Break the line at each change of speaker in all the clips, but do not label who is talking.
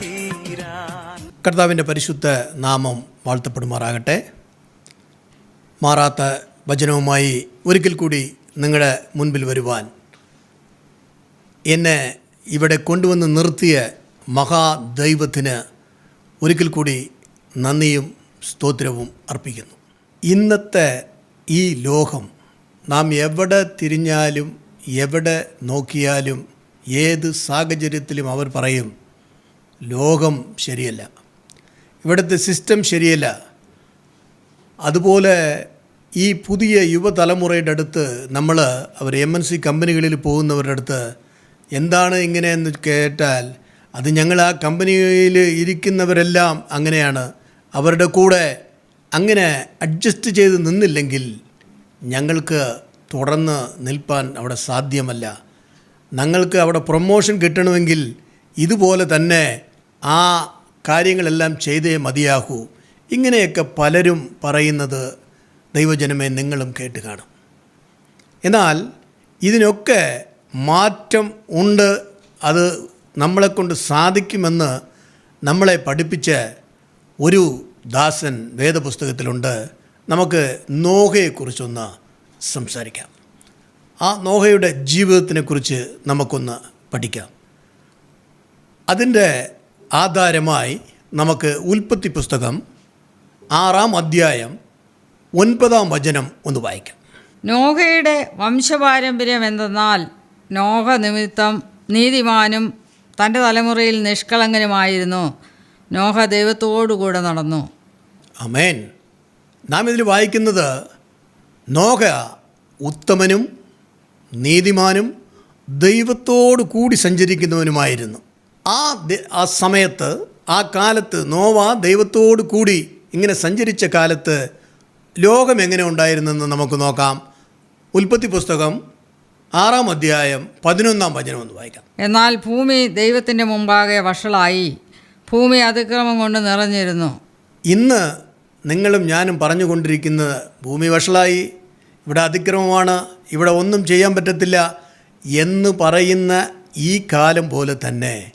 തീരാൻ
കർത്താവിന്റെ പരിശുദ്ധ നാമം വാഴ്ത്തപ്പെടുമാറാകട്ടെ. മാറാത്ത വചനവുമായി ഒരിക്കൽ കൂടി നിങ്ങളുടെ മുൻപിൽ വരുവാൻ. എന്നെ ഇവിടെ കൊണ്ടുവന്ന് നിർത്തിയ മഹാദൈവത്തിന് ഒരിക്കൽ കൂടി നന്ദിയും സ്തോത്രവും അർപ്പിക്കുന്നു. ഇന്നത്തെ ഈ ലോകം നാം എവിടെ തിരിഞ്ഞാലും എവിടെ നോക്കിയാലും ഏത് സാഹചര്യത്തിലും അവർ പറയും ലോകം ശരിയല്ല. ഇവിടുത്തെ സിസ്റ്റം ശരിയല്ല. അതുപോലെ ഈ പുതിയ യുവതലമുറയുടെ അടുത്ത് നമ്മൾ അവർ എം എൻ സി കമ്പനികളിൽ പോകുന്നവരുടെ അടുത്ത് എന്താണ് ഇങ്ങനെയെന്ന് കേട്ടാൽ അത് ഞങ്ങൾ ആ കമ്പനിയിൽ ഇരിക്കുന്നവരെല്ലാം അങ്ങനെയാണ്. അവരുടെ കൂടെ അങ്ങനെ അഡ്ജസ്റ്റ് ചെയ്ത് നിന്നില്ലെങ്കിൽ ഞങ്ങൾക്ക് തുടർന്ന് നിൽപ്പാൻ അവിടെ സാധ്യമല്ല. ഞങ്ങൾക്ക് അവിടെ പ്രൊമോഷൻ കിട്ടണമെങ്കിൽ ഇതുപോലെ തന്നെ ആ കാര്യങ്ങളെല്ലാം ചെയ്തേ മതിയാകൂ. ഇങ്ങനെയൊക്കെ പലരും പറയുന്നത് ദൈവജനമേ നിങ്ങളും കേട്ട് കാണും. എന്നാൽ ഇതിനൊക്കെ മാറ്റം ഉണ്ട്. അത് നമ്മളെക്കൊണ്ട് സാധിക്കുമെന്ന് നമ്മളെ പഠിപ്പിച്ച ഒരു ദാസൻ വേദപുസ്തകത്തിലുണ്ട്. നമുക്ക് നോഹയെക്കുറിച്ചൊന്ന് സംസാരിക്കാം. ആ നോഹയുടെ ജീവിതത്തിനെക്കുറിച്ച് നമുക്കൊന്ന് പഠിക്കാം. അതിന്റെ ആധാരമായി നമുക്ക് ഉൽപ്പത്തി പുസ്തകം ആറാം അധ്യായം ഒൻപതാം വചനം ഒന്ന് വായിക്കാം.
നോഹയുടെ വംശപാരമ്പര്യം എന്തെന്നാൽ നോഹ നിമിത്തം നീതിമാനും തന്റെ തലമുറയിൽ നിഷ്കളങ്കനുമായിരുന്നു. നോഹ ദൈവത്തോടുകൂടെ നടന്നു.
അമേൻ നാം ഇതിൽ വായിക്കുന്നത് നോഹ ഉത്തമനും നീതിമാനും ദൈവത്തോടു കൂടി സഞ്ചരിക്കുന്നവനുമായിരുന്നു. ആ ആ സമയത്ത് ആ കാലത്ത് നോവ ദൈവത്തോടു കൂടി ഇങ്ങനെ സഞ്ചരിച്ച കാലത്ത് ലോകം എങ്ങനെ ഉണ്ടായിരുന്നെന്ന് നമുക്ക് നോക്കാം. ഉൽപ്പത്തി പുസ്തകം ആറാം അധ്യായം പതിനൊന്നാം വചനം ഒന്ന് വായിക്കാം.
എന്നാൽ ഭൂമി ദൈവത്തിന്റെ മുമ്പാകെ വഷളായി. ഭൂമി അതിക്രമം കൊണ്ട് നിറഞ്ഞിരുന്നു.
ഇന്ന് നിങ്ങളും ഞാനും പറഞ്ഞുകൊണ്ടിരിക്കുന്നത് ഭൂമി വഷളായി ഇവിടെ അതിക്രമമാണ് ഇവിടെ ഒന്നും ചെയ്യാൻ പറ്റത്തില്ല എന്ന് പറയുന്ന ഈ കാലം പോലെ തന്നെ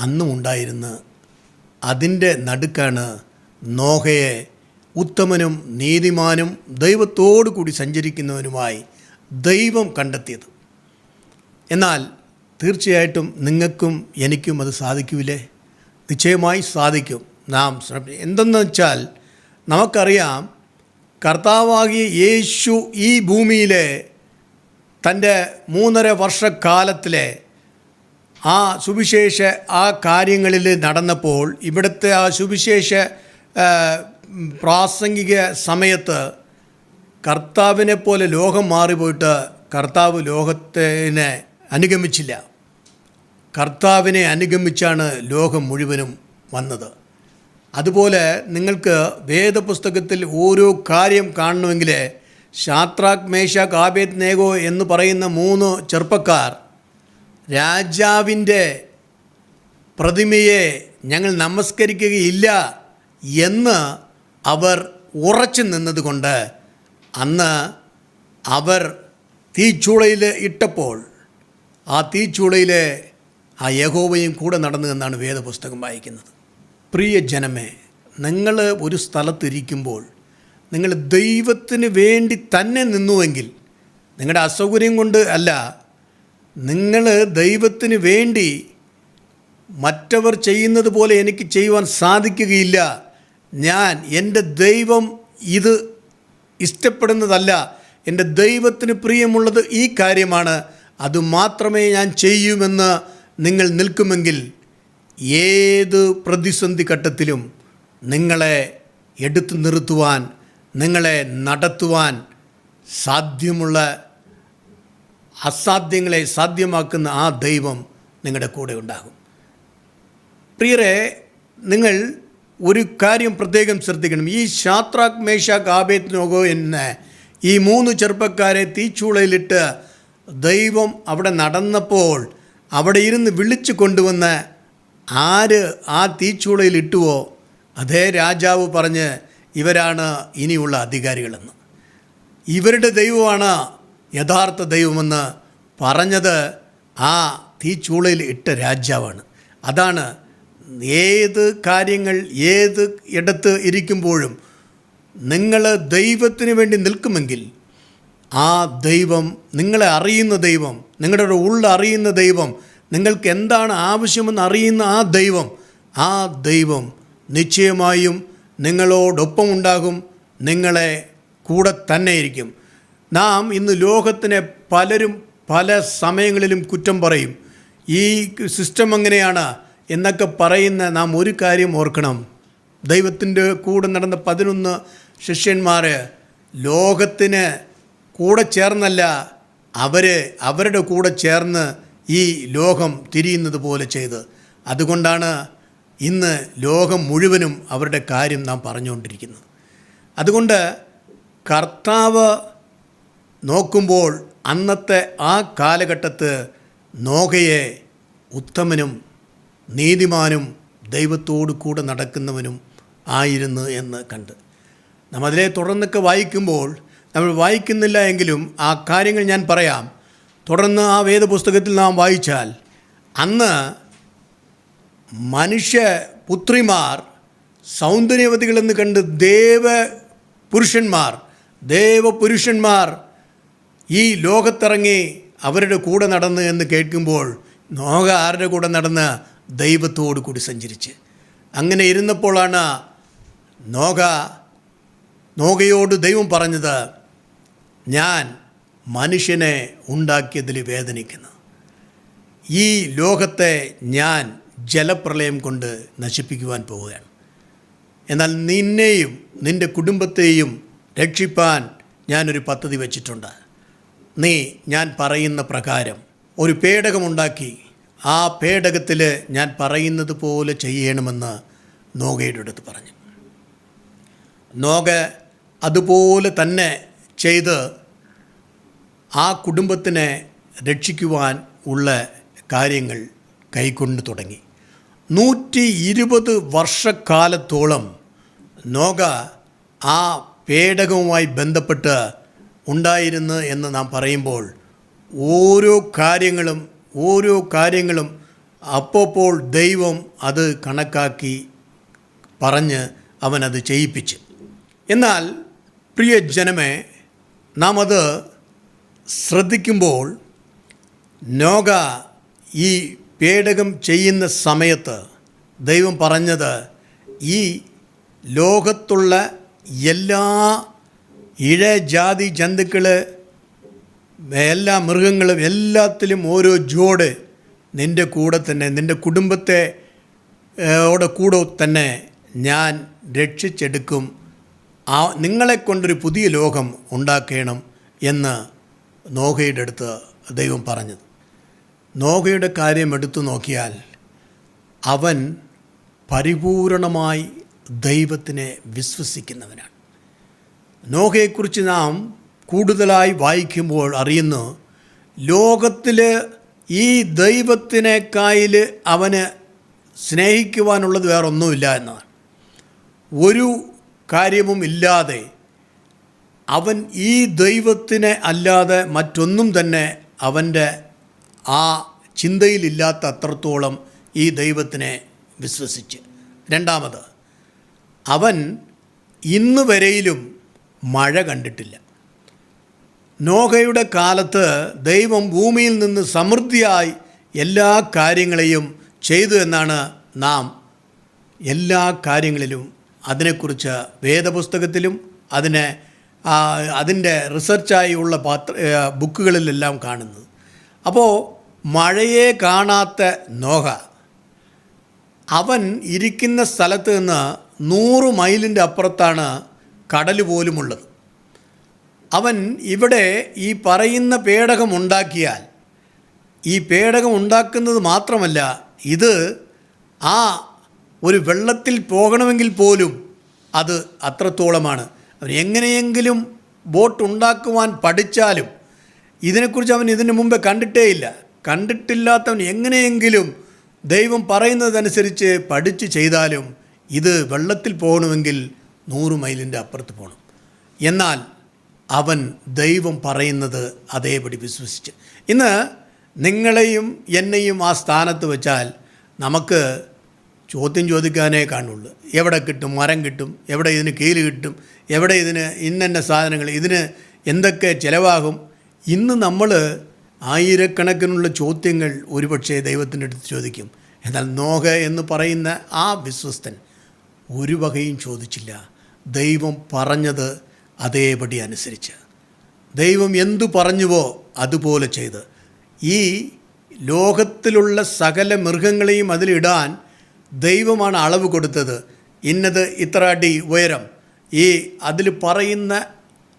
അന്നും ഉണ്ടായിരുന്നു അതിന്റെ നടുക്കാണ് നോഹയെ ഉത്തമനും നീതിമാനും ദൈവത്തോടു കൂടി സഞ്ചരിക്കുന്നവനുമായി ദൈവം കണ്ടെത്തിയത്. എന്നാൽ തീർച്ചയായിട്ടും നിങ്ങൾക്കും എനിക്കും അത് സാധിക്കില്ലേ നിശ്ചയമായി സാധിക്കും. നാം എന്തെന്ന് വെച്ചാൽ നമുക്കറിയാം കർത്താവാകിയ യേശു ഈ ഭൂമിയിലെ തന്റെ മൂന്നര വർഷക്കാലത്തിലെ ആ സുവിശേഷ ആ കാര്യങ്ങളിൽ നടന്നപ്പോൾ ഇവിടുത്തെ ആ സുവിശേഷ പ്രാസംഗിക സമയത്ത് കർത്താവിനെ പോലെ ലോകം മാറിപ്പോയിട്ട് കർത്താവ് ലോകത്തിനെ അനുഗമിച്ചില്ല. കർത്താവിനെ അനുഗമിച്ചാണ് ലോകം മുഴുവനും വന്നത്. അതുപോലെ നിങ്ങൾക്ക് വേദപുസ്തകത്തിൽ ഓരോ കാര്യം കാണണമെങ്കിൽ ഷാത്രാക് മേശാക് നേഗോ എന്ന് പറയുന്ന മൂന്ന് ചെറുപ്പക്കാർ രാജാവിന്റെ പ്രതിമയെ ഞങ്ങൾ നമസ്കരിക്കുകയില്ല എന്ന് അവർ ഉറച്ചു നിന്നതുകൊണ്ട് അന്ന് അവർ തീച്ചൂളയിൽ ഇട്ടപ്പോൾ ആ തീച്ചൂളയിൽ ആ യഹോവയും കൂടെ നടന്നു എന്നാണ് വേദപുസ്തകം വായിക്കുന്നത്. പ്രിയ ജനമേ നിങ്ങൾ ഒരു സ്ഥലത്തിരിക്കുമ്പോൾ നിങ്ങൾ ദൈവത്തിന് വേണ്ടി തന്നെ നിന്നുവെങ്കിൽ നിങ്ങളുടെ അസൗകര്യം കൊണ്ട് അല്ല നിങ്ങൾ ദൈവത്തിന് വേണ്ടി മറ്റവർ ചെയ്യുന്നത് പോലെ എനിക്ക് ചെയ്യുവാൻ സാധിക്കുകയില്ല. ഞാൻ എന്റെ ദൈവം ഇത് ഇഷ്ടപ്പെടുന്നതല്ല. എന്റെ ദൈവത്തിന് പ്രിയമുള്ളത് ഈ കാര്യമാണ്. അതുമാത്രമേ ഞാൻ ചെയ്യുമെന്ന് നിങ്ങൾ നിൽക്കുമെങ്കിൽ ഏത് പ്രതിസന്ധി ഘട്ടത്തിലും നിങ്ങളെ എടുത്തു നിർത്തുവാൻ നിങ്ങളെ നടത്തുവാൻ സാധ്യമുള്ള അസാധ്യങ്ങളെ സാധ്യമാക്കുന്ന ആ ദൈവം നിങ്ങളുടെ കൂടെ ഉണ്ടാകും. പ്രിയരെ നിങ്ങൾ ഒരു കാര്യം പ്രത്യേകം ശ്രദ്ധിക്കണം. ഈ ഷാത്രാക് മേഷാക് ആബേത് നോഗോ എന്ന ഈ മൂന്ന് ചെറുപ്പക്കാരെ തീച്ചൂളയിലിട്ട് ദൈവം അവിടെ നടന്നപ്പോൾ അവിടെ ഇരുന്ന് വിളിച്ചു കൊണ്ടുവന്ന് ആര് ആ തീച്ചൂളയിൽ ഇട്ടുവോ അതേ രാജാവ് പറഞ്ഞ് ഇവരാണ് ഇനിയുള്ള അധികാരികളെന്ന്. ഇവരുടെ ദൈവമാണ് യഥാർത്ഥ ദൈവമെന്ന് പറഞ്ഞത് ആ തീച്ചൂളയിൽ ഇട്ട രാജാവാണ്. അതാണ് ഏത് കാര്യങ്ങൾ ഏത് ഇടത്ത് ഇരിക്കുമ്പോഴും നിങ്ങൾ ദൈവത്തിന് വേണ്ടി നിൽക്കുമെങ്കിൽ ആ ദൈവം നിങ്ങളെ അറിയുന്ന ദൈവം നിങ്ങളുടെ ഉള്ളറിയുന്ന ദൈവം നിങ്ങൾക്ക് എന്താണ് ആവശ്യമെന്ന് അറിയുന്ന ആ ദൈവം ആ ദൈവം നിശ്ചയമായും നിങ്ങളോടൊപ്പം ഉണ്ടാകും നിങ്ങളെ കൂടെ തന്നെ ഇരിക്കും. നാം ഇന്ന് ലോകത്തിനെ പലരും പല സമയങ്ങളിലും കുറ്റം പറയും. ഈ സിസ്റ്റം എങ്ങനെയാണ് എന്നൊക്കെ പറയുന്ന നാം ഒരു കാര്യം ഓർക്കണം. ദൈവത്തിന്റെ കൂടെ നടന്ന പതിനൊന്ന് ശിഷ്യന്മാർ ലോകത്തിന് കൂടെ ചേർന്നല്ല അവർ അവരുടെ കൂടെ ചേർന്ന് ഈ ലോകം തിരിയുന്നത് പോലെ ചെയ്ത്. അതുകൊണ്ടാണ് ഇന്ന് ലോകം മുഴുവനും അവരുടെ കാര്യം നാം പറഞ്ഞുകൊണ്ടിരിക്കുന്നത്. അതുകൊണ്ട് കർത്താവ് നോക്കുമ്പോൾ അന്നത്തെ ആ കാലഘട്ടത്ത് നോകയെ ഉത്തമനും നീതിമാനും ദൈവത്തോടു കൂടെ നടക്കുന്നവനും ആയിരുന്നു എന്ന് കണ്ട്. നമ്മതിലെ തുടർന്നൊക്കെ വായിക്കുമ്പോൾ നമ്മൾ വായിക്കുന്നില്ല എങ്കിലും ആ കാര്യങ്ങൾ ഞാൻ പറയാം. തുടർന്ന് ആ വേദപുസ്തകത്തിൽ നാം വായിച്ചാൽ അന്ന് മനുഷ്യ പുത്രിമാർ സൗന്ദര്യവതികളെന്ന് കണ്ട് ദേവ പുരുഷന്മാർ ദേവപുരുഷന്മാർ ഈ ലോകത്തിറങ്ങി അവരുടെ കൂടെ നടന്ന് എന്ന് കേൾക്കുമ്പോൾ നോക ആരുടെ കൂടെ നടന്ന് ദൈവത്തോടു കൂടി സഞ്ചരിച്ച്. അങ്ങനെ ഇരുന്നപ്പോഴാണ് നോക നോകയോട് ദൈവം പറഞ്ഞത് ഞാൻ മനുഷ്യനെ ഉണ്ടാക്കിയതിൽ വേദനിക്കുന്നു. ഈ ലോകത്തെ ഞാൻ ജലപ്രളയം കൊണ്ട് നശിപ്പിക്കുവാൻ പോവുകയാണ്. എന്നാൽ നിന്നെയും നിന്റെ കുടുംബത്തെയും രക്ഷിപ്പാൻ ഞാനൊരു പദ്ധതി വച്ചിട്ടുണ്ട്. നീ ഞാൻ പറയുന്ന പ്രകാരം ഒരു പേടകമുണ്ടാക്കി ആ പേടകത്തിൽ ഞാൻ പറയുന്നത് പോലെ ചെയ്യണമെന്ന് നോഗയുടെ അടുത്ത് പറഞ്ഞു. നോഗ അതുപോലെ തന്നെ ചെയ്ത് ആ കുടുംബത്തിനെ രക്ഷിക്കുവാൻ ഉള്ള കാര്യങ്ങൾ കൈക്കൊണ്ട് തുടങ്ങി. നൂറ്റി ഇരുപത് വർഷക്കാലത്തോളം നോഗ ആ പേടകവുമായി ബന്ധപ്പെട്ട് ഉണ്ടായിരുന്നു എന്ന് നാം പറയുമ്പോൾ ഓരോ കാര്യങ്ങളും ഓരോ കാര്യങ്ങളും അപ്പോൾ ദൈവം അത് കണക്കാക്കി പറഞ്ഞ് അവനത് ചെയ്യിപ്പിച്ചു. എന്നാൽ പ്രിയ ജനമേ നാം അത് ശ്രദ്ധിക്കുമ്പോൾ നോഗ ഈ പേടകം ചെയ്യുന്ന സമയത്ത് ദൈവം പറഞ്ഞത് ഈ ലോകത്തുള്ള എല്ലാ ഇഴജാതി ജന്തുക്കൾ എല്ലാ മൃഗങ്ങളും എല്ലാത്തിലും ഓരോ ജോഡ് നിന്റെ കൂടെ തന്നെ നിന്റെ കുടുംബത്തെ ഓടെ കൂടെ തന്നെ ഞാൻ രക്ഷിച്ചെടുക്കും. ആ നിങ്ങളെ കൊണ്ടൊരു പുതിയ ലോകം ഉണ്ടാക്കണം എന്ന് നോഹയുടെ അടുത്ത് ദൈവം പറഞ്ഞത്. നോഹയുടെ കാര്യം എടുത്തു നോക്കിയാൽ അവൻ പരിപൂർണമായി ദൈവത്തിനെ വിശ്വസിക്കുന്നവനാണ്. നോഹയെക്കുറിച്ച് നാം കൂടുതലായി വായിക്കുമ്പോൾ അറിയുന്നു ലോകത്തിൽ ഈ ദൈവത്തിനെ ദൈവത്തിനേക്കായിൽ അവന് സ്നേഹിക്കുവാനുള്ളത് വേറൊന്നുമില്ല എന്നതാണ്. ഒരു കാര്യവും ഇല്ലാതെ അവൻ ഈ ദൈവത്തിനെ അല്ലാതെ മറ്റൊന്നും തന്നെ അവന്റെ ആ ചിന്തയിലില്ലാത്ത അത്രത്തോളം ഈ ദൈവത്തിനെ വിശ്വസിച്ച്. രണ്ടാമത് അവൻ ഇന്ന് വരെയിലും മഴ കണ്ടിട്ടില്ല. നോഹയുടെ കാലത്ത് ദൈവം ഭൂമിയിൽ നിന്ന് സമൃദ്ധിയായി എല്ലാ കാര്യങ്ങളെയും ചെയ്തു എന്നാണ് നാം എല്ലാ കാര്യങ്ങളിലും അതിനെക്കുറിച്ച് വേദപുസ്തകത്തിലും അതിനെ അതിന്റെ റിസർച്ചായി ഉള്ള പാത്ര ബുക്കുകളിലെല്ലാം കാണുന്നത്. അപ്പോൾ മഴയെ കാണാത്ത നോഹ അവൻ ഇരിക്കുന്ന സ്ഥലത്ത് നിന്ന് നൂറ് മൈലിന്റെ അപ്പുറത്താണ് കടൽ പോലുമുള്ളത്. അവൻ ഇവിടെ ഈ പറയുന്ന പേടകം ഉണ്ടാക്കിയാൽ ഈ പേടകം ഉണ്ടാക്കുന്നത് മാത്രമല്ല ഇത് ആ ഒരു വെള്ളത്തിൽ പോകണമെങ്കിൽ പോലും അത് അത്രത്തോളമാണ്. അവൻ എങ്ങനെയെങ്കിലും ബോട്ട് ഉണ്ടാക്കുവാൻ പഠിച്ചാലും ഇതിനെക്കുറിച്ച് അവൻ ഇതിനു മുമ്പേ കണ്ടിട്ടേയില്ല. കണ്ടിട്ടില്ലാത്തവൻ എങ്ങനെയെങ്കിലും ദൈവം പറയുന്നതനുസരിച്ച് പഠിച്ച് ചെയ്താലും ഇത് വെള്ളത്തിൽ പോകണമെങ്കിൽ നൂറ് മൈലിന്റെ അപ്പുറത്ത് പോകണം. എന്നാൽ അവൻ ദൈവം പറയുന്നത് അതേപടി വിശ്വസിച്ച്. ഇന്ന് നിങ്ങളെയും എന്നെയും ആ സ്ഥാനത്ത് വെച്ചാൽ നമുക്ക് ചോദ്യം ചോദിക്കാനേ കാണുള്ളൂ. എവിടെ കിട്ടും? മരം കിട്ടും? എവിടെ ഇതിന് കീൽ കിട്ടും? എവിടെ ഇതിന് ഇന്നെ സാധനങ്ങൾ? ഇതിന് എന്തൊക്കെ ചിലവാകും? ഇന്ന് നമ്മൾ ആയിരക്കണക്കിനുള്ള ചോദ്യങ്ങൾ ഒരുപക്ഷേ ദൈവത്തിന്റെ അടുത്ത് ചോദിക്കും. എന്നാൽ നോഹ എന്ന് പറയുന്ന ആ വിശ്വസ്തൻ ഒരു വകയും ചോദിച്ചില്ല. ദൈവം പറഞ്ഞത് അതേപടി അനുസരിച്ച്. ദൈവം എന്തു പറഞ്ഞുവോ അതുപോലെ ചെയ്ത്. ഈ ലോകത്തിലുള്ള സകല മൃഗങ്ങളെയും അതിലിടാൻ ദൈവമാണ് അളവ് കൊടുത്തത്. ഇന്നത് ഇത്ര അടി ഉയരം. ഈ അതിൽ പറയുന്ന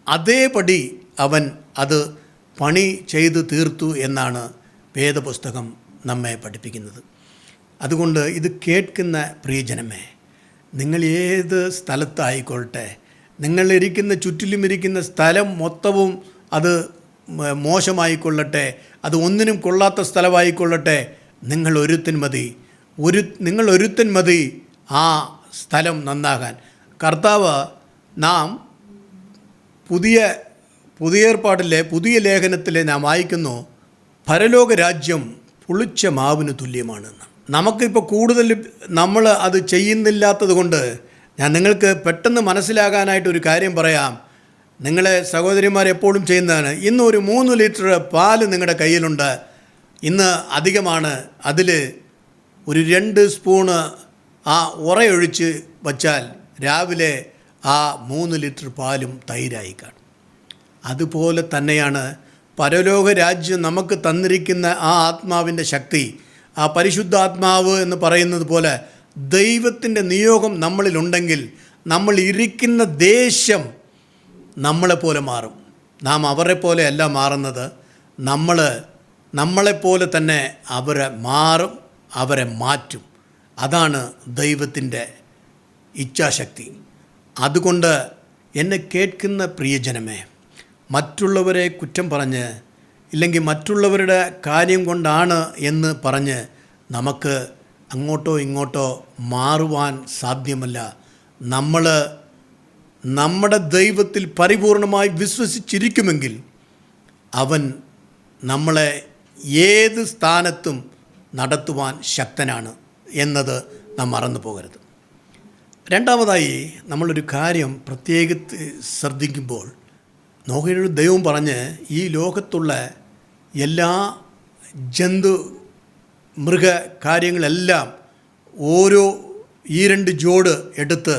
അതേപടി അവൻ അത് പണി ചെയ്തു തീർത്തു എന്നാണ് വേദപുസ്തകം നമ്മെ പഠിപ്പിക്കുന്നത്. അതുകൊണ്ട് ഇത് കേൾക്കുന്ന പ്രിയജനമേ നിങ്ങൾ ഏത് സ്ഥലത്തായിക്കോട്ടെ നിങ്ങളിരിക്കുന്ന ചുറ്റിലും ഇരിക്കുന്ന സ്ഥലം മൊത്തവും അത് മോശമായിക്കൊള്ളട്ടെ. അത് ഒന്നിനും കൊള്ളാത്ത സ്ഥലമായിക്കൊള്ളട്ടെ. നിങ്ങൾ ഒരുത്തിന് മതി. ഒരു നിങ്ങൾ ഒരുത്തൻ മതി ആ സ്ഥലം നന്നാകാൻ. കർത്താവ് നാം പുതിയ പുതിയ ഏർപ്പാടിലെ പുതിയ ലേഖനത്തിലെ നാം വായിക്കുന്നു പരലോക രാജ്യം പുളിച്ച മാവിന് തുല്യമാണെന്ന് നമുക്കിപ്പോൾ കൂടുതൽ നമ്മൾ അത് ചെയ്യുന്നില്ലാത്തത് കൊണ്ട് ഞാൻ നിങ്ങൾക്ക് പെട്ടെന്ന് മനസ്സിലാകാനായിട്ട് ഒരു കാര്യം പറയാം. നിങ്ങളെ സഹോദരിമാർ എപ്പോഴും ചെയ്യുന്നതാണ് ഇന്ന് ഒരു മൂന്ന് ലിറ്റർ പാൽ നിങ്ങളുടെ കയ്യിലുണ്ട്. ഇന്ന് അധികമാണ്. അതിൽ ഒരു രണ്ട് സ്പൂണ് ആ ഉറയൊഴിച്ച് വച്ചാൽ രാവിലെ ആ മൂന്ന് ലിറ്റർ പാലും തൈരായി കാണും. അതുപോലെ തന്നെയാണ് പരലോക രാജ്യം നമുക്ക് തന്നിരിക്കുന്ന ആ ആത്മാവിന്റെ ശക്തി ആ പരിശുദ്ധാത്മാവ് എന്ന് പറയുന്നത് പോലെ ദൈവത്തിന്റെ നിയോഗം നമ്മളിലുണ്ടെങ്കിൽ നമ്മൾ ഇരിക്കുന്ന ദേശം നമ്മളെപ്പോലെ മാറും. നാം അവരെ പോലെയല്ല മാറുന്നത്. നമ്മൾ നമ്മളെപ്പോലെ തന്നെ അവരെ മാറും. അവരെ മാറ്റും. അതാണ് ദൈവത്തിന്റെ ഇച്ഛാശക്തി. അതുകൊണ്ട് എന്നെ കേൾക്കുന്ന പ്രിയജനമേ മറ്റുള്ളവരെ കുറ്റം പറഞ്ഞ് ഇല്ലെങ്കിൽ മറ്റുള്ളവരുടെ കാര്യം കൊണ്ടാണ് എന്ന് പറഞ്ഞ് നമുക്ക് അങ്ങോട്ടോ ഇങ്ങോട്ടോ മാറുവാൻ സാധ്യമല്ല. നമ്മൾ നമ്മുടെ ദൈവത്തിൽ പരിപൂർണമായി വിശ്വസിച്ചിരിക്കുമെങ്കിൽ അവൻ നമ്മളെ ഏത് സ്ഥാനത്തും നടത്തുവാൻ ശക്തനാണ് എന്നത് നാം മറന്നു പോകരുത്. രണ്ടാമതായി നമ്മളൊരു കാര്യം പ്രത്യേകിച്ച് ശ്രദ്ധിക്കുമ്പോൾ നോഹയുടെ ദൈവം പറഞ്ഞ് ഈ ലോകത്തുള്ള എല്ലാ ജന്തു മൃഗ കാര്യങ്ങളെല്ലാം ഓരോ ഈ രണ്ട് ജോഡ് എടുത്ത്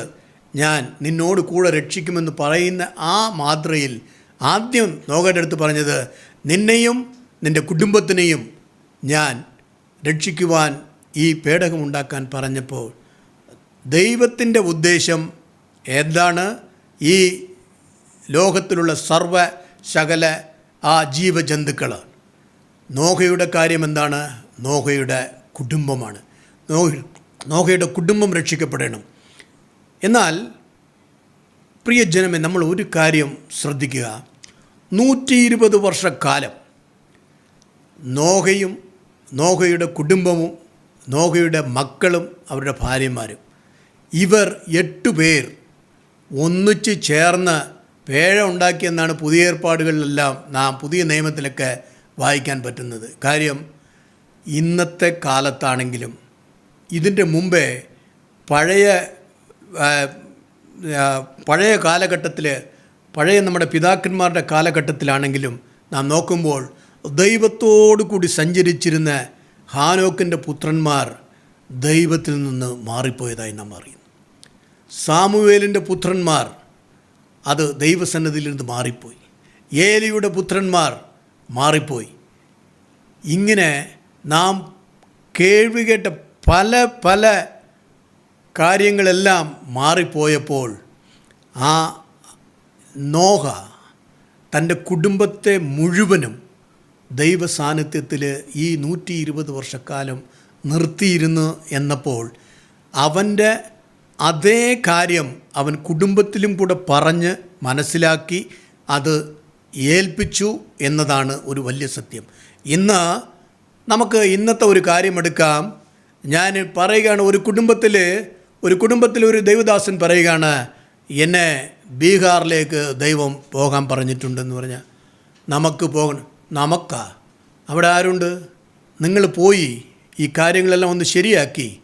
ഞാൻ നിന്നോട് കൂടെ രക്ഷിക്കുമെന്ന് പറയുന്ന ആ മാതൃയിൽ ആദ്യം നോഹയുടെ അടുത്ത് പറഞ്ഞത് നിന്നെയും നിന്റെ കുടുംബത്തിനെയും ഞാൻ രക്ഷിക്കുവാൻ ഈ പേടകമുണ്ടാക്കാൻ പറഞ്ഞപ്പോൾ ദൈവത്തിന്റെ ഉദ്ദേശം എന്താണ്? ഈ ലോകത്തിലുള്ള സർവ ശകല ആ ജീവജന്തുക്കൾ നോഹയുടെ കാര്യം എന്താണ്? നോഹയുടെ കുടുംബമാണ്. നോഹ നോഹയുടെ കുടുംബം രക്ഷിക്കപ്പെടണം. എന്നാൽ പ്രിയജനമേ നമ്മൾ ഒരു കാര്യം ശ്രദ്ധിക്കുക. നൂറ്റി ഇരുപത് വർഷക്കാലം നോഹയും നോഹയുടെ കുടുംബവും നോഹയുടെ മക്കളും അവരുടെ ഭാര്യമാരും. ഇവർ എട്ട് പേർ ഒന്നിച്ച് ചേർന്ന് പേഴ ഉണ്ടാക്കിയെന്നാണ് പുതിയ ഏർപ്പാടുകളിലെല്ലാം നാം പുതിയ നിയമത്തിലൊക്കെ വായിക്കാൻ പറ്റുന്നത്. കാര്യം ഇന്നത്തെ കാലത്താണെങ്കിലും ഇതിന്റെ മുമ്പേ പഴയ പഴയ കാലഘട്ടത്തിൽ പഴയ നമ്മുടെ പിതാക്കന്മാരുടെ കാലഘട്ടത്തിലാണെങ്കിലും നാം നോക്കുമ്പോൾ ദൈവത്തോടു കൂടി സഞ്ചരിച്ചിരുന്ന ഹാനോക്കിന്റെ പുത്രന്മാർ ദൈവത്തിൽ നിന്ന് മാറിപ്പോയതായി നാം അറിയുന്നു. സാമുവേലിന്റെ പുത്രന്മാർ അത് ദൈവസന്നദ്ധിയിൽ നിന്ന് മാറിപ്പോയി. ഏലിയുടെ പുത്രന്മാർ മാറിപ്പോയി. ഇങ്ങനെ നാം കേൾവികേട്ട പല പല കാര്യങ്ങളെല്ലാം മാറിപ്പോയപ്പോൾ ആ നോഹ തന്റെ കുടുംബത്തെ മുഴുവനും ദൈവ സാന്നിധ്യത്തിൽ ഈ നൂറ്റി ഇരുപത് വർഷക്കാലം നിർത്തിയിരുന്നു എന്നപ്പോൾ അവന്റെ അതേ കാര്യം അവൻ കുടുംബത്തിലും കൂടെ പറഞ്ഞ് മനസ്സിലാക്കി അത് ഏൽപ്പിച്ചു എന്നതാണ് ഒരു വലിയ സത്യം. ഇന്ന് നമുക്ക് ഇന്നത്തെ ഒരു കാര്യമെടുക്കാം. ഞാൻ പറയുകയാണ് ഒരു കുടുംബത്തിൽ ഒരു കുടുംബത്തിൽ ഒരു ദൈവദാസൻ പറയുകയാണ് എന്നെ ബീഹാറിലേക്ക് ദൈവം പോകാൻ പറഞ്ഞിട്ടുണ്ടെന്ന് പറഞ്ഞാൽ നമുക്ക് പോകണം. നമുക്കാ. അവിടെ ആരുണ്ട്? നിങ്ങൾ പോയി ഈ കാര്യങ്ങളെല്ലാം ഒന്ന് ശരിയാക്കി.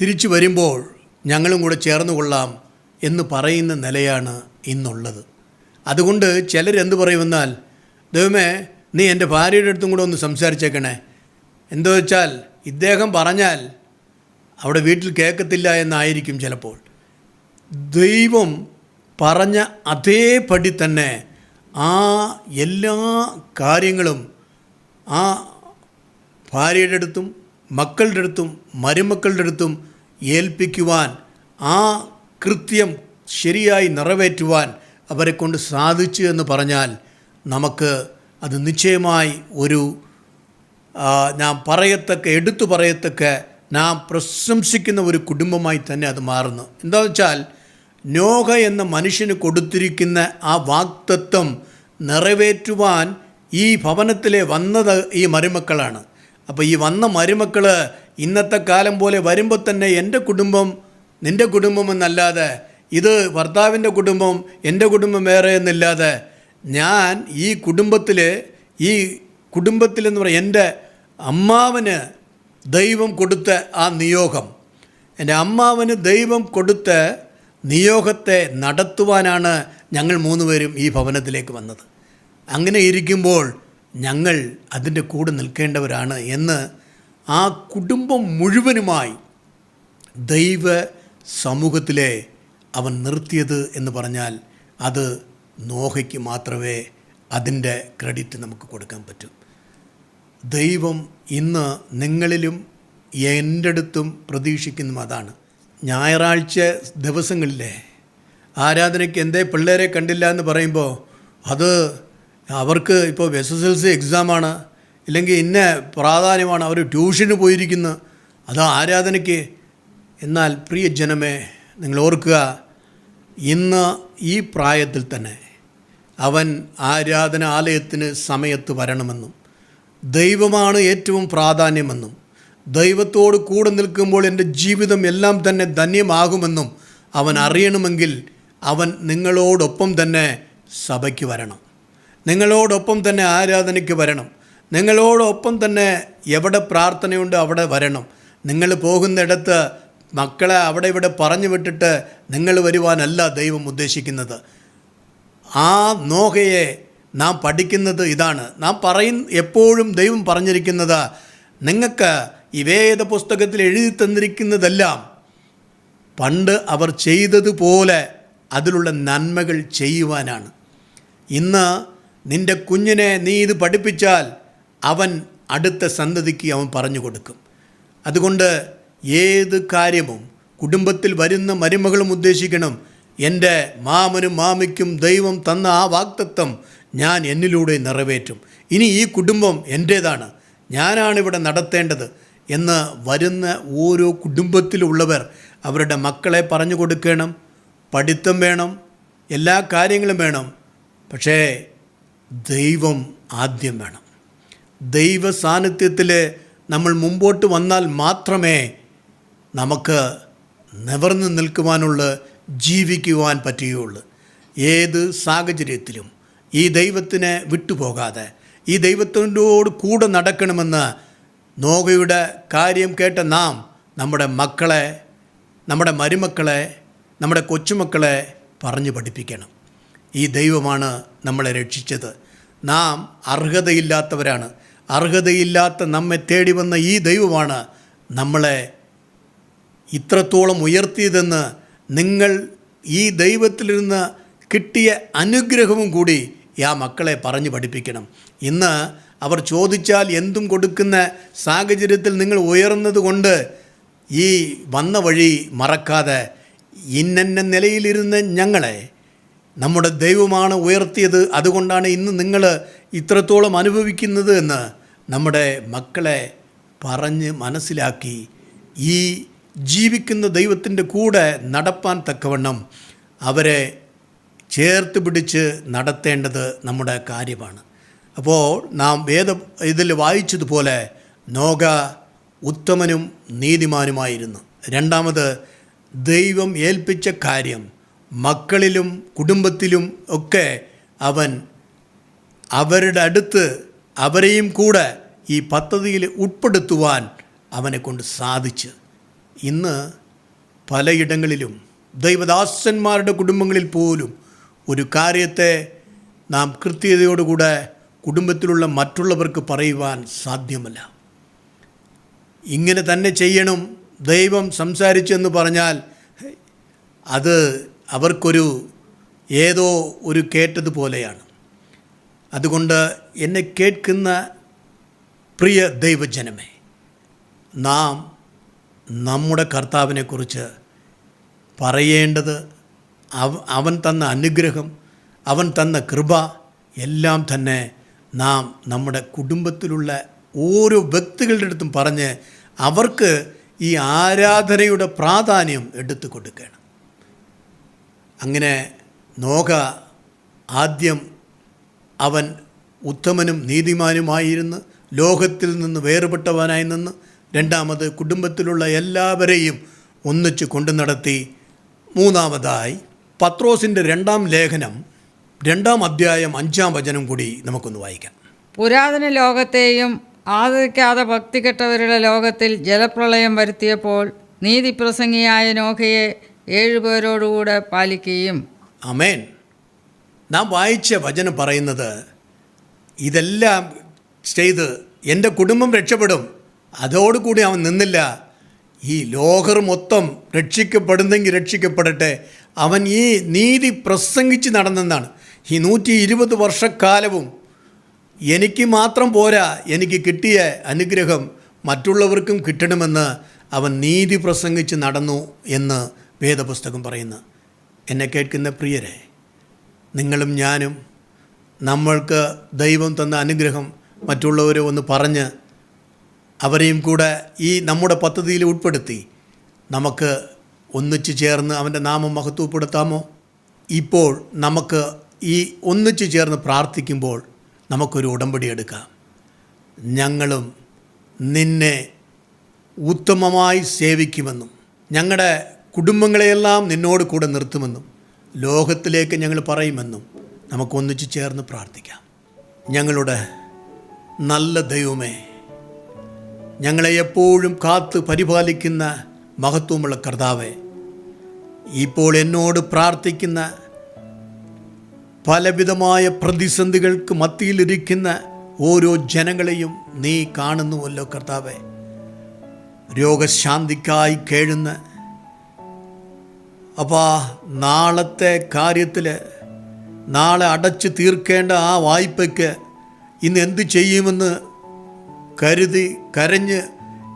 തിരിച്ചു വരുമ്പോൾ ഞങ്ങളും കൂടെ ചേർന്ന് കൊള്ളാം എന്ന് പറയുന്ന നിലയാണ് ഇന്നുള്ളത്. അതുകൊണ്ട് ചിലരെന്ത് പറയുമെന്നാൽ ദൈവമേ നീ എന്റെ ഭാര്യയുടെ അടുത്തും കൂടെ ഒന്ന് സംസാരിച്ചേക്കണേ. എന്തോ വെച്ചാൽ ഇദ്ദേഹം പറഞ്ഞാൽ അവിടെ വീട്ടിൽ കേൾക്കത്തില്ല എന്നായിരിക്കും ചിലപ്പോൾ. ദൈവം പറഞ്ഞ അതേപടി തന്നെ ആ എല്ലാ കാര്യങ്ങളും ആ ഭാര്യയുടെ അടുത്തും മക്കളുടെ അടുത്തും മരുമക്കളുടെ അടുത്തും ഏൽപ്പിക്കുവാൻ ആ കൃത്യം ശരിയായി നിറവേറ്റുവാൻ അവരെ കൊണ്ട് സാധിച്ചു എന്ന് പറഞ്ഞാൽ നമുക്ക് അത് നിശ്ചയമായി ഒരു നാം പറയത്തക്ക എടുത്തു പറയത്തക്ക നാം പ്രശംസിക്കുന്ന ഒരു കുടുംബമായി തന്നെ അത് മാറുന്നു. എന്താ വെച്ചാൽ നോഹ എന്ന മനുഷ്യന് കൊടുത്തിരിക്കുന്ന ആ വാക്തത്വം നിറവേറ്റുവാൻ ഈ ഭവനത്തിലെ വന്നത് ഈ മരുമക്കളാണ്. അപ്പോൾ ഈ വന്ന മരുമക്കൾ ഇന്നത്തെ കാലം പോലെ വരുമ്പോൾ തന്നെ എന്റെ കുടുംബം നിന്റെ കുടുംബം എന്നല്ലാതെ ഇത് ഭർത്താവിന്റെ കുടുംബം എന്റെ കുടുംബം വേറെ എന്നില്ലാതെ ഞാൻ ഈ കുടുംബത്തിൽ ഈ കുടുംബത്തിലെന്ന് പറയാം എന്റെ അമ്മാവന് ദൈവം കൊടുത്ത ആ നിയോഗം. എന്റെ അമ്മാവന് ദൈവം കൊടുത്ത നിയോഗത്തെ നടത്തുവാനാണ് ഞങ്ങൾ മൂന്നുപേരും ഈ ഭവനത്തിലേക്ക് വന്നത്. അങ്ങനെ ഇരിക്കുമ്പോൾ ഞങ്ങൾ അതിന്റെ കൂടെ നിൽക്കേണ്ടവരാണ് എന്ന് ആ കുടുംബം മുഴുവനുമായി ദൈവ സമൂഹത്തിലെ അവൻ നിർത്തിയത് എന്ന് പറഞ്ഞാൽ അത് നോഹയ്ക്ക് മാത്രമേ അതിന്റെ ക്രെഡിറ്റ് നമുക്ക് കൊടുക്കാൻ പറ്റൂ. ദൈവം ഇന്ന് നിങ്ങളിലും എന്റെ അടുത്തും പ്രതീക്ഷിക്കുന്നതും അതാണ്. ഞായറാഴ്ച ദിവസങ്ങളിലെ ആരാധനയ്ക്ക് എന്തേ പിള്ളേരെ കണ്ടില്ല എന്ന് പറയുമ്പോൾ അത് അവർക്ക് ഇപ്പോൾ എസ് എസ് എൽ സി എക്സാമാണ് ഇല്ലെങ്കിൽ ഇന്ന പ്രാധാന്യമാണ് അവർ ട്യൂഷന് പോയിരിക്കുന്നു. അത് ആരാധനയ്ക്ക്? എന്നാൽ പ്രിയ ജനമേ നിങ്ങൾ ഓർക്കുക ഇന്ന് ഈ പ്രായത്തിൽ തന്നെ അവൻ ആരാധനാലയത്തിന് സമയത്ത് വരണമെന്നും ദൈവമാണ് ഏറ്റവും പ്രാധാന്യമെന്നും ദൈവത്തോട് കൂടെ നിൽക്കുമ്പോൾ എന്റെ ജീവിതം എല്ലാം തന്നെ ധന്യമാകുമെന്നും അവൻ അറിയണമെങ്കിൽ അവൻ നിങ്ങളോടൊപ്പം തന്നെ സഭയ്ക്ക് വരണം. നിങ്ങളോടൊപ്പം തന്നെ ആരാധനയ്ക്ക് വരണം. നിങ്ങളോടൊപ്പം തന്നെ എവിടെ പ്രാർത്ഥനയുണ്ട് അവിടെ വരണം. നിങ്ങൾ പോകുന്നിടത്ത് മക്കളെ അവിടെ ഇവിടെ പറഞ്ഞു വിട്ടിട്ട് നിങ്ങൾ വരുവാനല്ല ദൈവം ഉദ്ദേശിക്കുന്നത്. ആ നോഹയെ നാം പഠിക്കുന്നത് ഇതാണ്. നാം പറയും എപ്പോഴും ദൈവം പറഞ്ഞിരിക്കുന്നത് നിങ്ങൾക്ക് വേദ പുസ്തകത്തിൽ എഴുതി തന്നിരിക്കുന്നതെല്ലാം പണ്ട് അവർ ചെയ്തതുപോലെ അതിലുള്ള നന്മകൾ ചെയ്യുവാനാണ്. ഇന്ന് നിന്റെ കുഞ്ഞിനെ നീ ഇത് പഠിപ്പിച്ചാൽ അവൻ അടുത്ത സന്തതിക്ക് അവൻ പറഞ്ഞു കൊടുക്കും. അതുകൊണ്ട് ഏത് കാര്യവും കുടുംബത്തിൽ വരുന്ന മരുമകളും ഉദ്ദേശിക്കണം. എന്റെ മാമനും മാമിക്കും ദൈവം തന്ന ആ വാക്തത്വം ഞാൻ എന്നിലൂടെ നിറവേറ്റും. ഇനി ഈ കുടുംബം എന്റേതാണ്. ഞാനാണ് ഇവിടെ നടത്തേണ്ടത്. എന്ന് വരുന്ന ഓരോ കുടുംബത്തിലുള്ളവർ അവരുടെ മക്കളെ പറഞ്ഞു കൊടുക്കണം പഠിത്തം വേണം എല്ലാ കാര്യങ്ങളും വേണം. പക്ഷേ ദൈവം ആദ്യം വേണം. ദൈവ സാന്നിധ്യത്തിൽ നമ്മൾ മുമ്പോട്ട് വന്നാൽ മാത്രമേ നമുക്ക് നിവർന്ന് നിൽക്കുവാനുള്ള ജീവിക്കുവാൻ പറ്റുകയുള്ളൂ. ഏത് സാഹചര്യത്തിലും ഈ ദൈവത്തിനെ വിട്ടുപോകാതെ ഈ ദൈവത്തിനോട് കൂടെ നടക്കണമെന്ന് നോകയുടെ കാര്യം കേട്ട നാം നമ്മുടെ മക്കളെ നമ്മുടെ മരുമക്കളെ നമ്മുടെ കൊച്ചുമക്കളെ പറഞ്ഞു പഠിപ്പിക്കണം. ഈ ദൈവമാണ് നമ്മളെ രക്ഷിച്ചത്. നാം അർഹതയില്ലാത്തവരാണ്. അർഹതയില്ലാത്ത നമ്മെ തേടി വന്ന ഈ ദൈവമാണ് നമ്മളെ ഇത്രത്തോളം ഉയർത്തിയതെന്ന് നിങ്ങൾ ഈ ദൈവത്തിൽ നിന്ന് കിട്ടിയ അനുഗ്രഹവും കൂടി ആ മക്കളെ പറഞ്ഞു പഠിപ്പിക്കണം. ഇന്ന് അവർ ചോദിച്ചാൽ എന്തും കൊടുക്കുന്ന സാഹചര്യത്തിൽ നിങ്ങൾ ഉയർന്നതുകൊണ്ട് ഈ വന്ന വഴി മറക്കാതെ ഇന്നന്ന നിലയിലിരുന്ന് ഞങ്ങളെ നമ്മുടെ ദൈവമാണ് ഉയർത്തിയത്. അതുകൊണ്ടാണ് ഇന്ന് നിങ്ങൾ ഇത്രത്തോളം അനുഭവിക്കുന്നത് എന്ന് നമ്മുടെ മക്കളെ പറഞ്ഞ് മനസ്സിലാക്കി. ഈ ജീവിക്കുന്ന ദൈവത്തിന്റെ കൂടെ നടപ്പാൻ തക്കവണ്ണം അവരെ ചേർത്ത് പിടിച്ച് നടത്തേണ്ടത് നമ്മുടെ കാര്യമാണ്. അപ്പോൾ നാം വേദ ഇതിൽ വായിച്ചതുപോലെ നോഗ ഉത്തമനും നീതിമാനുമായിരുന്നു. രണ്ടാമത് ദൈവം ഏൽപ്പിച്ച കാര്യം മക്കളിലും കുടുംബത്തിലും ഒക്കെ അവൻ അവരുടെ അടുത്ത് അവരെയും കൂടെ ഈ പദ്ധതിയിൽ ഉൾപ്പെടുത്തുവാൻ അവനെ കൊണ്ട് സാധിച്ച്. ഇന്ന് പലയിടങ്ങളിലും ദൈവദാസന്മാരുടെ കുടുംബങ്ങളിൽ പോലും ഒരു കാര്യത്തെ നാം കൃത്യതയോടുകൂടെ കുടുംബത്തിലുള്ള മറ്റുള്ളവർക്ക് പറയുവാൻ സാധ്യമല്ല. ഇങ്ങനെ തന്നെ ചെയ്യണം ദൈവം സംസാരിച്ചെന്ന് പറഞ്ഞാൽ അത് അവർക്കൊരു ഏതോ ഒരു കേട്ടതുപോലെയാണ് അതുകൊണ്ട് എന്നെ കേൾക്കുന്ന പ്രിയ ദൈവജനമേ നാം നമ്മുടെ കർത്താവിനെക്കുറിച്ച് പറയേണ്ടത് അവൻ തന്ന അനുഗ്രഹം അവൻ തന്ന കൃപ എല്ലാം തന്നെ നാം നമ്മുടെ കുടുംബത്തിലുള്ള ഓരോ വ്യക്തികളുടെ അടുത്തും പറഞ്ഞ് അവർക്ക് ഈ ആരാധനയുടെ പ്രാധാന്യം എടുത്തു കൊടുക്കണം. അങ്ങനെ നോക ആദ്യം അവൻ ഉത്തമനും നീതിമാനുമായിരുന്ന് ലോകത്തിൽ നിന്ന് വേറുപെട്ടവനായി നിന്ന് രണ്ടാമത് കുടുംബത്തിലുള്ള എല്ലാവരെയും ഒന്നിച്ച് കൊണ്ടു നടത്തി മൂന്നാമതായി പത്രോസിന്റെ രണ്ടാം ലേഖനം രണ്ടാം അധ്യായം അഞ്ചാം വചനം കൂടി നമുക്കൊന്ന് വായിക്കാം.
പുരാതന ലോകത്തെയും ആദരിക്കാതെ ഭക്തി കെട്ടവരുടെ ലോകത്തിൽ ജലപ്രളയം വരുത്തിയപ്പോൾ നീതിപ്രസംഗിയായ നോഹയെ ഏഴുപേരോടുകൂടെ പാലിക്കുകയും.
അമേൻ നാം വായിച്ച വചനം പറയുന്നത് ഇതെല്ലാം ചെയ്ത് എന്റെ കുടുംബം രക്ഷപ്പെടും. അതോടുകൂടി അവൻ നിന്നില്ല. ഈ ലോകർ മൊത്തം രക്ഷിക്കപ്പെടുന്നെങ്കിൽ രക്ഷിക്കപ്പെടട്ടെ. അവൻ ഈ നീതി പ്രസംഗിച്ച് നടന്നെന്നാണ്. ഈ നൂറ്റി ഇരുപത് വർഷക്കാലവും എനിക്ക് മാത്രം പോരാ എനിക്ക് കിട്ടിയ അനുഗ്രഹം മറ്റുള്ളവർക്കും കിട്ടണമെന്ന് അവൻ നീതി പ്രസംഗിച്ച് നടന്നു എന്ന് വേദപുസ്തകം പറയുന്നു. എന്നെ കേൾക്കുന്ന പ്രിയരെ നിങ്ങളും ഞാനും നമ്മൾക്ക് ദൈവം തന്ന അനുഗ്രഹം മറ്റുള്ളവരെ ഒന്ന് പറഞ്ഞ് അവരെയും കൂടെ ഈ നമ്മുടെ പദ്ധതിയിൽ ഉൾപ്പെടുത്തി നമുക്ക് ഒന്നിച്ചു ചേർന്ന് അവന്റെ നാമം മഹത്വപ്പെടുത്താമോ? ഇപ്പോൾ നമുക്ക് ഈ ഒന്നിച്ചു ചേർന്ന് പ്രാർത്ഥിക്കുമ്പോൾ നമുക്കൊരു ഉടമ്പടി എടുക്കാം. ഞങ്ങളും നിന്നെ ഉത്തമമായി സേവിക്കുമെന്നും ഞങ്ങളുടെ കുടുംബങ്ങളെയെല്ലാം നിന്നോട് കൂടെ നിർത്തുമെന്നും ലോകത്തിലേക്ക് ഞങ്ങൾ പറയുമെന്നും നമുക്കൊന്നിച്ചു ചേർന്ന് പ്രാർത്ഥിക്കാം. ഞങ്ങളുടെ നല്ല ദൈവമേ ഞങ്ങളെ എപ്പോഴും കാത്ത് പരിപാലിക്കുന്ന മഹത്വമുള്ള കർത്താവെ ഇപ്പോൾ എന്നോട് പ്രാർത്ഥിക്കുന്ന പലവിധമായ പ്രതിസന്ധികൾക്ക് മത്തിയിലിരിക്കുന്ന ഓരോ ജനങ്ങളെയും നീ കാണുന്നുവല്ലോ കർത്താവെ. രോഗശാന്തിക്കായി കേഴുന്ന അപ്പോൾ നാളത്തെ കാര്യത്തിൽ നാളെ അടച്ചു തീർക്കേണ്ട ആ വായ്പയ്ക്ക് ഇന്ന് എന്ത് ചെയ്യുമെന്ന് കരുതി കരഞ്ഞ്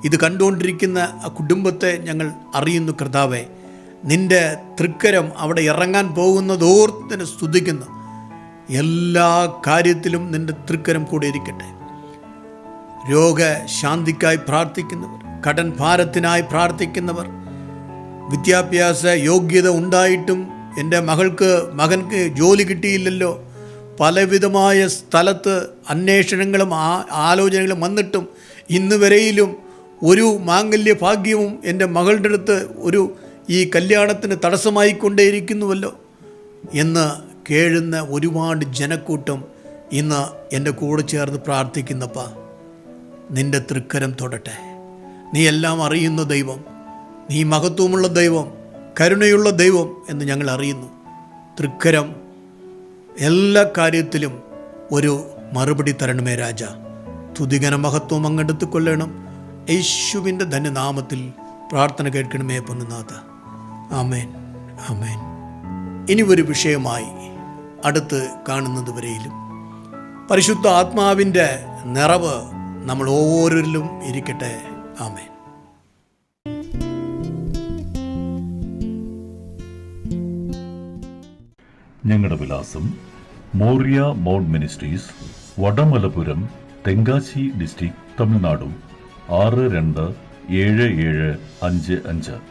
ഇത് കണ്ടുകൊണ്ടിരിക്കുന്ന ആ കുടുംബത്തെ ഞങ്ങൾ അറിയുന്നു കർത്താവെ. നിന്റെ തൃക്കരം അവിടെ ഇറങ്ങാൻ പോകുന്നതോർത്തിന് സ്തുതിക്കുന്നു. എല്ലാ കാര്യത്തിലും നിന്റെ തൃക്കരം കൂടെ ഇരിക്കട്ടെ. രോഗശാന്തിക്കായി പ്രാർത്ഥിക്കുന്നവർ കടൻ ഭാരത്തിനായി പ്രാർത്ഥിക്കുന്നവർ വിദ്യാഭ്യാസ യോഗ്യത ഉണ്ടായിട്ടും എന്റെ മകൾക്ക് മകൻക്ക് ജോലി കിട്ടിയില്ലല്ലോ. പലവിധമായ സ്ഥലത്ത് അന്വേഷണങ്ങളും ആ ആലോചനകളും വന്നിട്ടും ഇന്ന് വരെയിലും ഒരു മാംഗല്യ ഭാഗ്യവും എന്റെ മകളുടെ അടുത്ത് ഒരു ഈ കല്യാണത്തിന് തടസ്സമായിക്കൊണ്ടേയിരിക്കുന്നുവല്ലോ എന്ന് കേഴുന്ന ഒരുപാട് ജനക്കൂട്ടം ഇന്ന് എന്റെ കൂടെ ചേർന്ന് പ്രാർത്ഥിക്കുന്നപ്പ നിന്റെ തൃക്കരം തൊടട്ടെ. നീ എല്ലാം അറിയുന്ന ദൈവം നീ മഹത്വമുള്ള ദൈവം കരുണയുള്ള ദൈവം എന്ന് ഞങ്ങൾ അറിയുന്നു. തൃക്കരം എല്ലാ കാര്യത്തിലും ഒരു മറുപടി തരണമേ രാജ. തുതികന മഹത്വം അങ്ങെടുത്ത് കൊള്ളണം യേശുവിന്റെ ധന്യനാമത്തിൽ പ്രാർത്ഥന കേൾക്കണമേ പൊന്നുനാഥ. ആമേൻ. ആമേൻ. ഇനി ഒരു വിഷയമായി അടുത്ത് കാണുന്നത് വരെയിലും. പരിശുദ്ധ ആത്മാവിന്റെ നിറവ് നമ്മൾ ഓരോരിലും ഇരിക്കട്ടെ. ആമേ
ഞങ്ങളുടെ വിലാസം Moriah mount ministries Vadamalapuram Tenkasi district തമിഴ്നാടും ആറ് രണ്ട് ഏഴ് ഏഴ് അഞ്ച് അഞ്ച്.